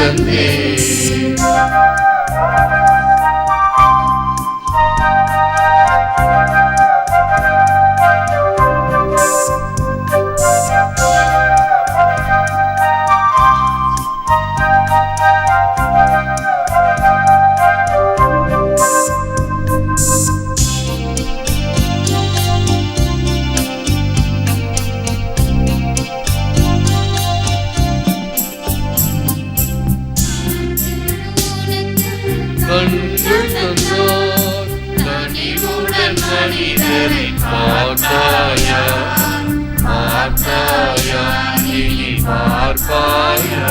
the name. மனிதரை பார்த்தாயா பார்த்தாயா இனி பார்ப்பாயா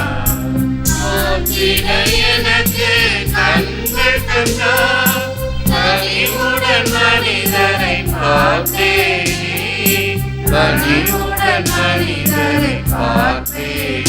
எனக்கு கண்கள் தந்தார் கனிவுடன் மனிதரை பார்த்தேனே கனிவுடன் மனிதரை பார்த்தேனே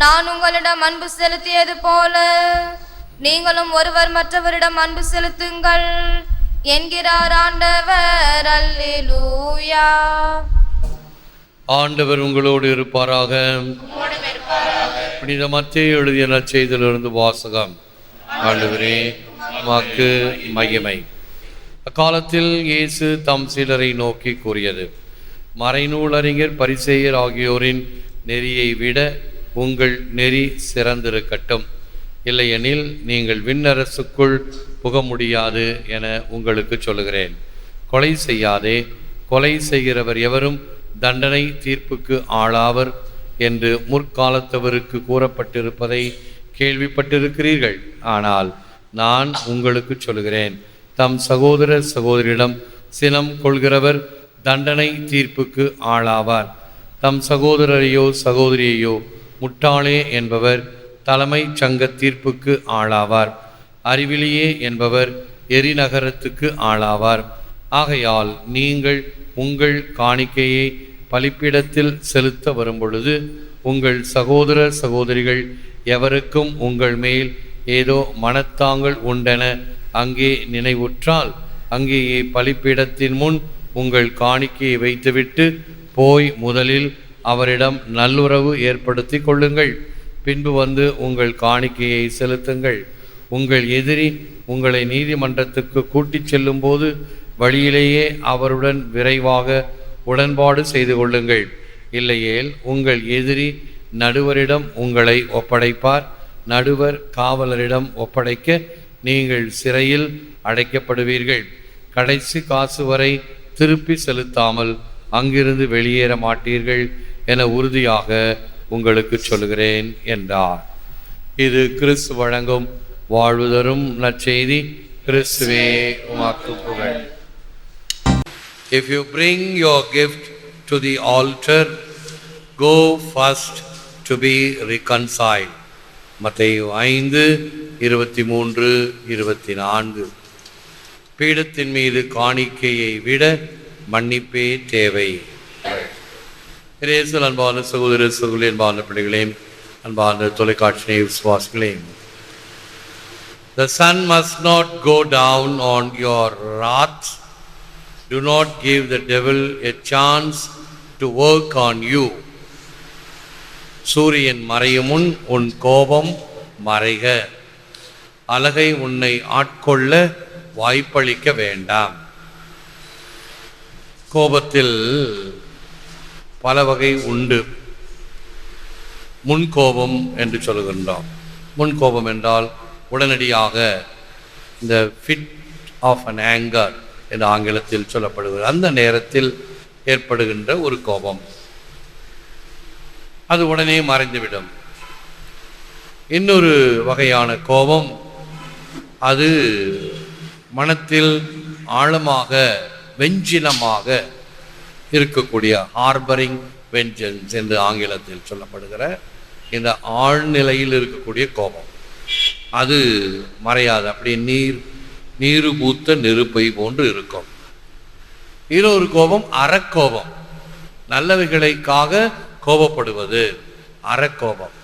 நான் உங்களிடம் அன்பு செலுத்தியது போல. நீங்களும் ஒருவர் மற்றவரிடம் அன்பு செலுத்துங்கள் என்கிறார் ஆண்டவர். அல்லேலூயா. ஆண்டவர் உங்களோடு இருப்பாராக. புனித மத்திய எழுதிய நற்செய்தியிலிருந்து வாசகம். ஆண்டவரே மாக்கு மகிமை. அக்காலத்தில் இயேசு தம் சிலரை நோக்கி கூறியது மறைநூல் அறிஞர் பரிசேயர் ஆகியோரின் நெறியை விட உங்கள் நெறி சிறந்திருக்கட்டும். இல்லையெனில் நீங்கள் விண்ணரசுக்குள் புக முடியாது என உங்களுக்கு சொல்லுகிறேன். கொலை செய்யாதே. கொலை செய்கிறவர் எவரும் தண்டனை தீர்ப்புக்கு ஆளாவர் என்று முற்காலத்தவருக்கு கூறப்பட்டிருப்பதை கேள்விப்பட்டிருக்கிறீர்கள். ஆனால் நான் உங்களுக்கு சொல்லுகிறேன். தம் சகோதர சகோதரியிடம் சினம் கொள்கிறவர் தண்டனை தீர்ப்புக்கு ஆளாவார். தம் சகோதரரையோ சகோதரியையோ முட்டாளே என்பவர் தலைமை சங்க தீர்ப்புக்கு ஆளாவார். அறிவிலியே என்பவர் எரிநகரத்துக்கு ஆளாவார். ஆகையால் நீங்கள் உங்கள் காணிக்கையை பலிப்பிடத்தில் செலுத்த வரும்பொழுது உங்கள் சகோதர சகோதரிகள் எவருக்கும் உங்கள் மேல் ஏதோ மனத்தாங்கள் உண்டென அங்கே நினைவுற்றால் அங்கேயே பலிப்பீடத்தின் முன் உங்கள் காணிக்கையை வைத்துவிட்டு போய் முதலில் அவரிடம் நல்லுறவு ஏற்படுத்தி கொள்ளுங்கள். பின்பு வந்து உங்கள் காணிக்கையை செலுத்துங்கள். உங்கள் எதிரி உங்களை நீதிமன்றத்துக்கு கூட்டிச் செல்லும்போது வழியிலேயே அவருடன் விரைவாக உடன்பாடு செய்து கொள்ளுங்கள். இல்லையேல் உங்கள் எதிரி நடுவரிடம் உங்களை ஒப்படைப்பார். நடுவர் காவலரிடம் ஒப்படைக்க நீங்கள் சிறையில் அடைக்கப்படுவீர்கள். கடைசி காசு வரை திருப்பி செலுத்தாமல் அங்கிருந்து வெளியேற மாட்டீர்கள். என உறுதியாக உங்களுக்கு சொல்கிறேன் என்றார். இது கிறிஸ்து வழங்கும் வாழ்வு தரும் நற்செய்தி. கிறிஸ்துவே உமாக்கு புகழ். If you bring your gift to the altar go first to be reconcile மத்தேயு ஐந்து இருபத்தி மூன்று இருபத்தி நான்கு பீடத்தின் மீது காணிக்கையை விட மன்னிப்பே தேவை. இயேசுவில் அன்பான சகோதர சகோதரி அன்பான பிள்ளைகளையும் அன்பான தொலைக்காட்சி விசுவாசிகளே. The sun must not go down on your wrath to not give the devil a chance to work on you சூரியன் மறையும் முன் உன் கோபம் மறைக. அழகை உன்னை ஆட்கொள்ள வாய்ப்பளிக்க வேண்டாம். கோபத்தில் பல வகை உண்டு. முன்கோபம் என்று சொல்லுகின்றோம். முன்கோபம் என்றால் உடனடியாக இந்த ஃபிட் ஆஃப் அன் ஆங்கர் என்று ஆங்கிலத்தில் சொல்லப்படுகிறது. அந்த நேரத்தில் ஏற்படுகின்ற ஒரு கோபம். அது உடனே மறைந்துவிடும். இன்னொரு வகையான கோபம் அது மனத்தில் ஆழமாக வெஞ்சினமாக இருக்கக்கூடிய ஹார்பரிங் வெஞ்சன்ஸ் என்று ஆங்கிலத்தில் சொல்லப்படுகிற இந்த ஆழ்நிலையில் இருக்கக்கூடிய கோபம். அது மறையாது. அப்படியே நீர் நீரு பூத்த நெருப்பை போன்று இருக்கும். இன்னொரு கோபம் அறக்கோபம். நல்லவைகளுக்காக கோபப்படுவது. அறக்கோபம்.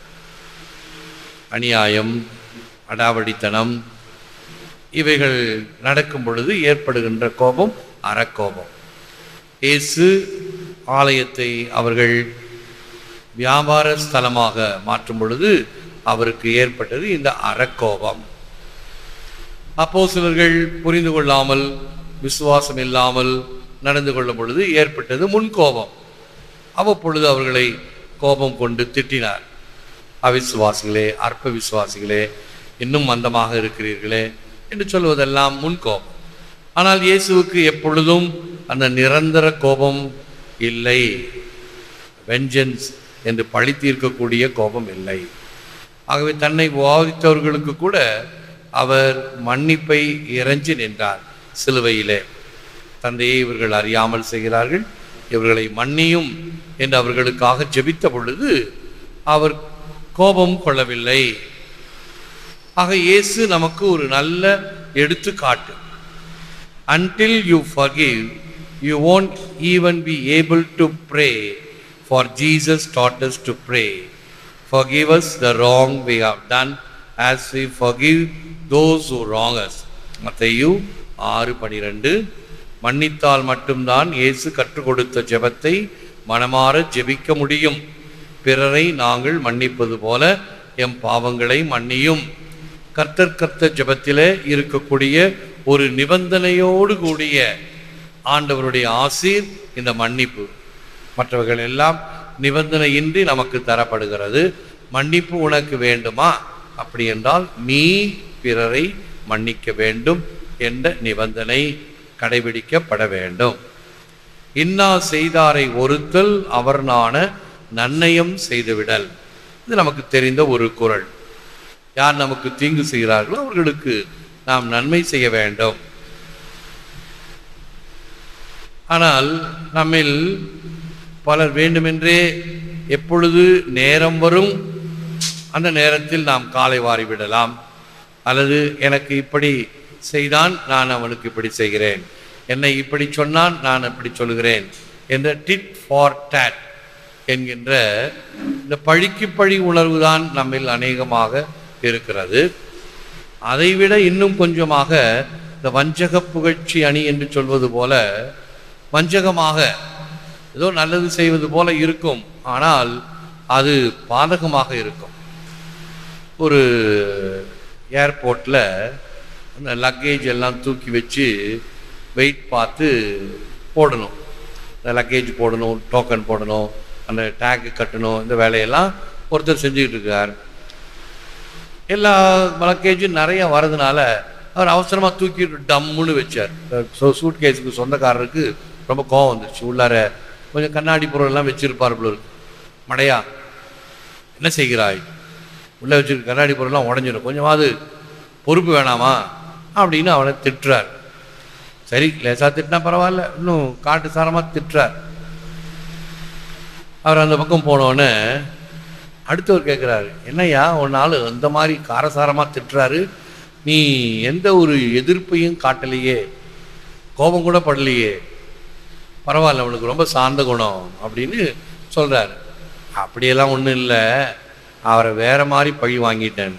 அநியாயம் அடாவடித்தனம் இவைகள் நடக்கும் பொழுது ஏற்படுகின்ற கோபம் அறக்கோபம். இயேசு ஆலயத்தை அவர்கள் வியாபார ஸ்தலமாக மாற்றும் பொழுது அவருக்கு ஏற்பட்டது இந்த அறக்கோபம். அப்போ சிலர்கள் புரிந்து கொள்ளாமல் விசுவாசம் இல்லாமல் நடந்து கொள்ளும் பொழுது ஏற்பட்டது முன்கோபம். அவ்வப்பொழுது அவர்களை கோபம் கொண்டு திட்டினார். அவிசுவாசிகளே அற்ப விசுவாசிகளே இன்னும் மந்தமாக இருக்கிறீர்களே என்று சொல்வதெல்லாம் முன்கோபம். ஆனால் இயேசுவுக்கு எப்பொழுதும் அந்த நிரந்தர கோபம் இல்லை. வெஞ்சன்ஸ் என்று பழி தீர்க்கக்கூடிய கோபம் இல்லை. ஆகவே தன்னை வாதித்தவர்களுக்கு கூட அவர் மன்னிப்பை இறைஞ்சி நின்றார் சிலுவையிலே. தந்தையை இவர்கள் அறியாமல் செய்கிறார்கள். இவர்களை மன்னியும் என்று அவர்களுக்காக ஜெபித்த பொழுது அவர் கோபம் கொள்ளவில்லை. ஆக இயேசு நமக்கு ஒரு நல்ல எடுத்துக்காட்டு. Until you forgive you won't even be able to pray for jesus taught us to pray forgive us the wrong we have done as we forgive those who wrong us Matthew ஆறு பனிரெண்டு மன்னித்தால் மட்டும்தான் இயேசு கற்றுக் கொடுத்த ஜெபத்தை மனமாற ஜெபிக்க முடியும் பிறரை நாங்கள் மன்னிப்பது போல எம் பாவங்களை மன்னியும் கர்த்தர் கர்த்த ஜெபத்திலே இருக்கக்கூடிய ஒரு நிபந்தனையோடு கூடிய ஆண்டவருடைய ஆசீர் இந்த மன்னிப்பு. மற்றவர்கள் எல்லாம் நிபந்தனையின்றி நமக்கு தரப்படுகிறது. மன்னிப்பு உனக்கு வேண்டுமா? அப்படி என்றால் நீ பிறரை மன்னிக்க வேண்டும் என்ற நிபந்தனை கடைபிடிக்கப்பட வேண்டும். இன்னா செய்தாரை ஒருத்தல் அவர் நாண நன்னயம் செய்துவிடல். இது நமக்கு தெரிந்த ஒரு குரல். யார் நமக்கு தீங்கு செய்கிறார்களோ அவர்களுக்கு நாம் நன்மை செய்ய வேண்டும். ஆனால் நம்மில் பலர் வேண்டுமென்றே எப்பொழுது நேரம் வரும் அந்த நேரத்தில் நாம் காலை வாரிவிடலாம் அல்லது எனக்கு இப்படி செய்தான் நான் அவனுக்கு இப்படி செய்கிறேன். என்னை இப்படி சொன்னான் நான் அப்படி சொல்கிறேன் என்ற டிட் ஃபார் டேட் என்கின்ற இந்த பழிக்கு பழி உணர்வுதான் நம்மில் அநேகமாக இருக்கிறது. அதைவிட இன்னும் கொஞ்சமாக இந்த வஞ்சக புகழ்ச்சி அணி என்று சொல்வது போல வஞ்சகமாக ஏதோ நல்லது செய்வது போல இருக்கும் ஆனால் அது பாதகமாக இருக்கும். ஒரு ஏர்போர்ட்டில் அந்த லக்கேஜ் எல்லாம் தூக்கி வச்சு வெயிட் பார்த்து போடணும். இந்த லக்கேஜ் போடணும் டோக்கன் போடணும் அந்த டேக்கு கட்டணும் இந்த வேலையெல்லாம் ஒருத்தர் செஞ்சுக்கிட்டு இருக்கார். எல்லா லக்கேஜும் நிறைய வரதுனால அவர் அவசரமாக தூக்கிட்டு டம்முன்னு வச்சார். ஸோ சூட் கேஸுக்கு சொந்தக்காரருக்கு ரொம்ப கோவம் வந்துச்சு உள்ளார கொஞ்சம் கண்ணாடி பொருளெல்லாம் வச்சிருப்பார் போல இருக்கு. மடையா என்ன செய்கிறாய்? உள்ளே வச்சிருக்க கண்ணாடி பொருள்லாம் உடஞ்சிடும் கொஞ்சமாவது பொறுப்பு வேணாமா? அப்படின்னு அவனை திட்டுறார். சரி லேசாக திட்டினா பரவாயில்ல. இன்னும் காட்டு சாரமாக திட்டுறார். அவர் அந்த பக்கம் போனோடனே அடுத்தவர் கேட்குறாரு என்னய்யா நாள் இந்த மாதிரி காரசாரமாக திட்டுறாரு. நீ எந்த ஒரு எதிர்ப்பையும் காட்டலையே கோபம் கூட படலையே. பரவாயில்ல அவனுக்கு ரொம்ப சார்ந்த குணம் அப்படின்னு சொல்கிறாரு அப்படியெல்லாம் ஒன்றும் இல்லை. அவரை வேறு மாதிரி பழி வாங்கிட்டேன்.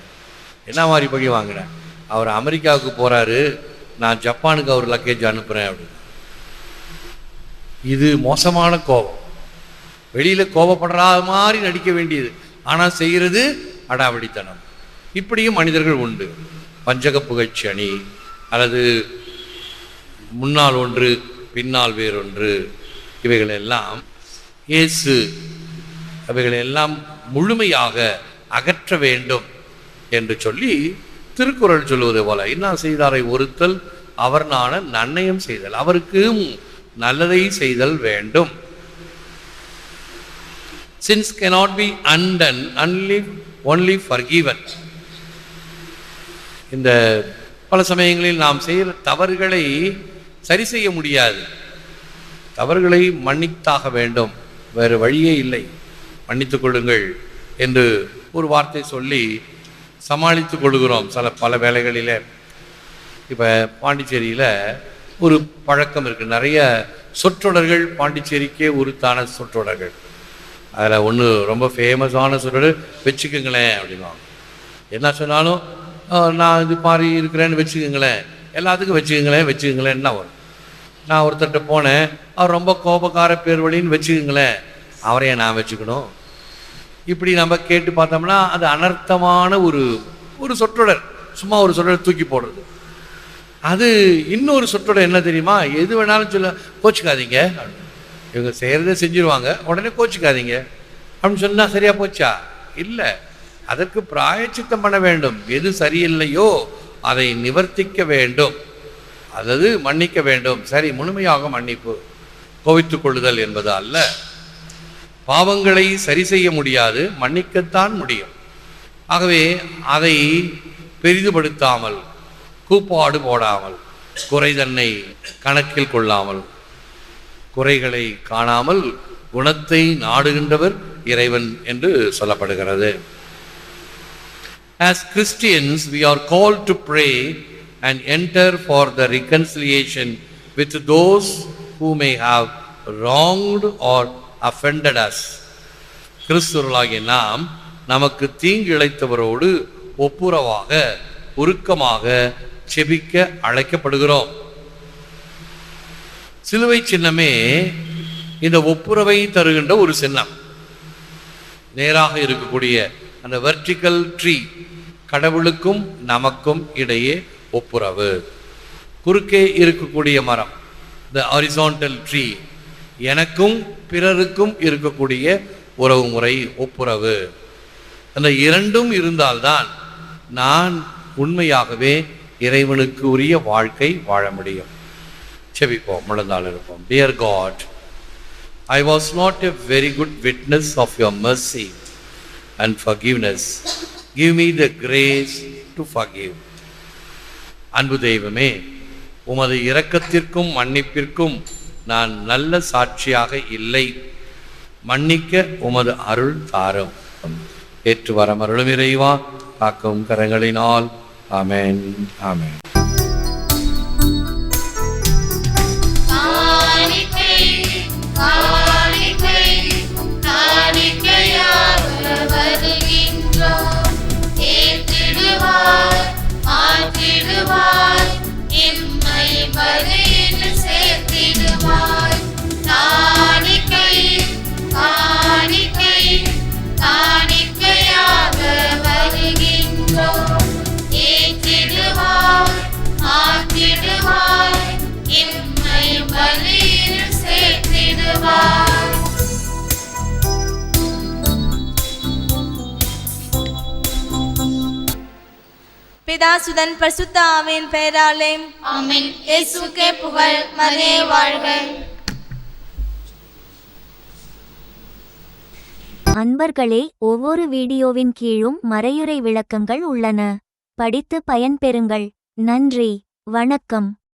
என்ன மாதிரி பழி வாங்கினேன் அவர் அமெரிக்காவுக்கு போகிறாரு நான் ஜப்பானுக்கு அவர் லக்கேஜ் அனுப்புகிறேன் அப்படின்னு. இது மோசமான கோபம். வெளியில் கோபப்படுற மாதிரி நடிக்க வேண்டியது. ஆனால் செய்கிறது அடாவடித்தனம். இப்படியும் மனிதர்கள் உண்டு. பஞ்சக புகழ்ச்சி அணி அல்லது முன்னால் ஒன்று பின்னால் வேறொன்று இவைகளெல்லாம் இயேசு அவைகளெல்லாம் முழுமையாக அகற்ற வேண்டும் என்று சொல்லி திருக்குறள் சொல்லுவது போல என்ன செய்தாரை ஒருத்தல் அவர் நாண நன்னயம் செய்தல் அவருக்கும் நல்லதை செய்தல் வேண்டும். Sins cannot be undone only only forgiven. இந்த பல சமயங்களில் நாம் செய்கிற தவறுகளை சரி செய்ய முடியாது. தவறுகளை மன்னித்தாக வேண்டும். வேறு வழியே இல்லை. மன்னித்துக் கொள்ளுங்கள் என்று ஒரு வார்த்தை சொல்லி சமாளித்துக் கொள்கிறோம் சில பல வேலைகளில் இப்போ பாண்டிச்சேரியில் ஒரு பழக்கம் இருக்குது நிறைய சொற்றொடர்கள் பாண்டிச்சேரிக்கே உருத்தான சொற்றொடர்கள். அதில் ஒன்று ரொம்ப ஃபேமஸான சொல்லு வச்சுக்கோங்களேன் அப்படின்வாங்க என்ன சொன்னாலும் நான் இது மாதிரி இருக்கிறேன்னு வச்சுக்கோங்களேன். எல்லாத்துக்கும் வச்சுக்கோங்களேன் வச்சுக்கோங்களேன் என்ன வரும். நான் ஒருத்தர்கிட்ட போனேன் அவர் ரொம்ப கோபக்கார பேர் வழின்னு வச்சுக்கோங்களேன். அவரையே நான் வச்சுக்கணும். இப்படி நம்ம கேட்டு பார்த்தோம்னா அது அனர்த்தமான ஒரு ஒரு சொற்றொடர். சும்மா ஒரு சொற்றொடர் தூக்கி போடுறது. அது இன்னொரு சொற்றொடர் என்ன தெரியுமா? எது வேணாலும் சொல்ல கோச்சிக்காதீங்க. அப்படின்னு. இவங்க செய்கிறத செஞ்சுருவாங்க. உடனே கோச்சிக்காதீங்க. அப்படின்னு சொன்னால் சரியாக போச்சா? இல்லை. அதற்கு பிராயச்சித்தம் பண்ண வேண்டும். எது சரியில்லையோ அதை நிவர்த்திக்க வேண்டும். அதாவது மன்னிக்க வேண்டும். சரி முழுமையாக மன்னிப்பு. கோவித்துக் கொள்ளுதல் என்பது அல்ல. பாவங்களை சரி செய்ய முடியாது. மன்னிக்கத்தான் முடியும். ஆகவே அதை பெரிதுபடுத்தாமல் கூப்பாடு போடாமல் குறை தன்னை கணக்கில் கொள்ளாமல் குறைகளை காணாமல் குணத்தை நாடுகின்றவர் இறைவன் என்று சொல்லப்படுகிறது As Christians, we are called to pray and enter for the reconciliation with those who may have wronged or offended us. கிறிஸ்துவர்களாகிய நாம் நமக்கு தீங்கு இழைத்தவரோடு ஒப்புரவாக உருக்கமாக செபிக்க அழைக்கப்படுகிறோம் சிலுவை சின்னமே இந்த ஒப்புரவை தருகின்ற ஒரு சின்னம். நேராக இருக்கக்கூடிய அந்த வெர்டிக்கல் ட்ரீ கடவுளுக்கும் நமக்கும் இடையே ஒப்புரவு. குறுக்கே இருக்கக்கூடிய மரம் த ஹாரிசான்டல் ட்ரீ எனக்கும் பிறருக்கும் இருக்கக்கூடிய உறவு முறை ஒப்புரவு. அந்த இரண்டும் இருந்தால்தான் நான் உண்மையாகவே இறைவனுக்கு உரிய வாழ்க்கை வாழ முடியும். செபிப்போம் முழந்தால் இருப்போம். Dear God I was not a very good witness of your mercy and forgiveness. Give me the grace to forgive அன்பு தெய்வமே உமது இரக்கத்திற்கும் மன்னிப்பிற்கும் நான் நல்ல சாட்சியாக இல்லை. மன்னிக்க உமது அருள் தாரும். ஏற்று வரமருளும் இறைவா காக்கும் கரங்களினால். ஆமேன் ஆமேன். பிதாசுதன் பரிசுத்த ஆவியின் பெயராலே. ஆமென். இயேசுக்கே புகழ் மதே வாழ்க. அன்பர்களே ஒவ்வொரு வீடியோவின் கீழும் மறையுறை விளக்கங்கள் உள்ளன. படித்து பயன்பெறுங்கள். நன்றி. வணக்கம்.